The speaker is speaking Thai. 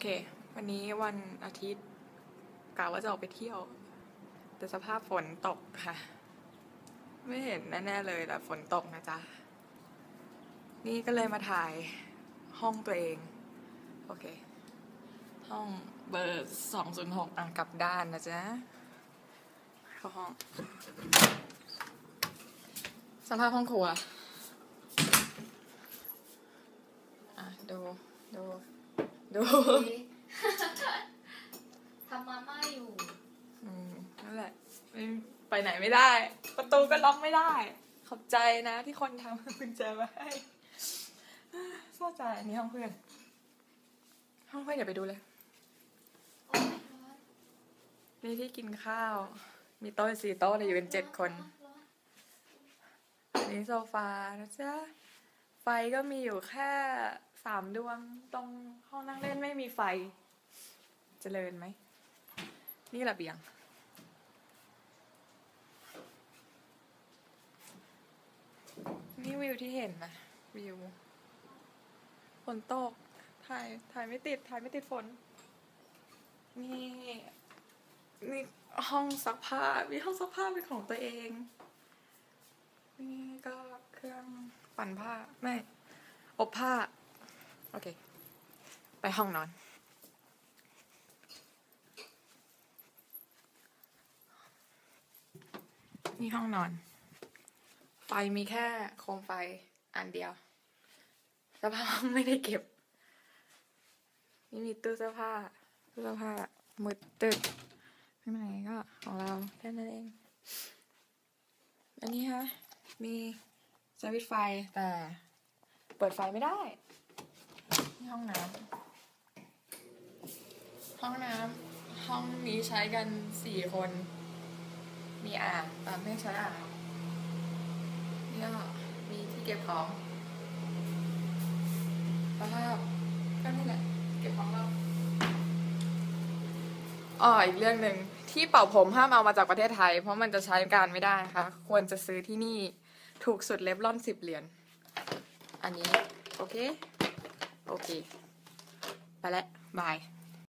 อเค วันนี้วันอาทิตย์กะว่าจะออกไปเที่ยว แต่สภาพฝนตกค่ะ ไม่เห็นแน่ๆเลยแต่ฝนตกนะจ๊ะ นี่ก็เลยมาถ่ายห้องตัวเอง โอเค ห้องเบอร์สองศูนย์หกอะกลับด้านนะจ๊ะ เข้าห้องสภาพห้องครัว อะ ดู ดู ดูทำมาม่าอยู่ อืมนั่นแหละไม่ไปไหนไม่ได้ ประตูก็ล็อกไม่ได้ ขอบใจนะที่คนทำกุญแจมาให้เศร้าใจอันนี้ห้องเพื่อน ห้องเพื่อนอย่าไปดูเลยโอ้ยร้อนนี่ที่กินข้าว มีโต๊ะอยู่สี่โต๊ะเลยอยู่กันเจ็ดคนร้อนอันนี้โซฟานะจ๊ะ ไฟก็มีอยู่แค่ สามดวงตรงห้องนั่งเล่นไม่มีไฟเจริญไหม นี่ระเบียง นี่วิวที่เห็นนะวิวฝนตกถ่ายถ่ายไม่ติดถ่ายไม่ติดฝน นี่นี่ห้องซักผ้ามีห้องซักผ้าเป็นของตัวเอง นี่ก็เครื่องปั่นผ้าไม่อบผ้า โอเค ไปห้องนอน นี่ห้องนอน ไฟมีแค่โคมไฟอันเดียวเสื้อผ้าไม่ได้เก็บ นี่มีตู้เสื้อผ้าตู้เสื้อผ้ามืดตึกข้างในก็ของเราแค่นั้นเอง อันนี้ฮะมีสวิตไฟแต่เปิดไฟไม่ได้ ห้องน้ำห้องน้ำห้องนี้ใช้กันสี่คน มีอ่างแต่ไม่ใช้อ่างนี่ก็มีที่เก็บของสภาพก็นี่แหละเก็บของเราอ๋ออีกเรื่องหนึ่งที่เป่าผมห้ามเอามาจากประเทศไทย เพราะมันจะใช้การไม่ได้นะคะ ควรจะซื้อที่นี่ถูกสุดเล็บล่อนสิบเหรียญอันนี้ โอเค โอเค ไปแล้วบาย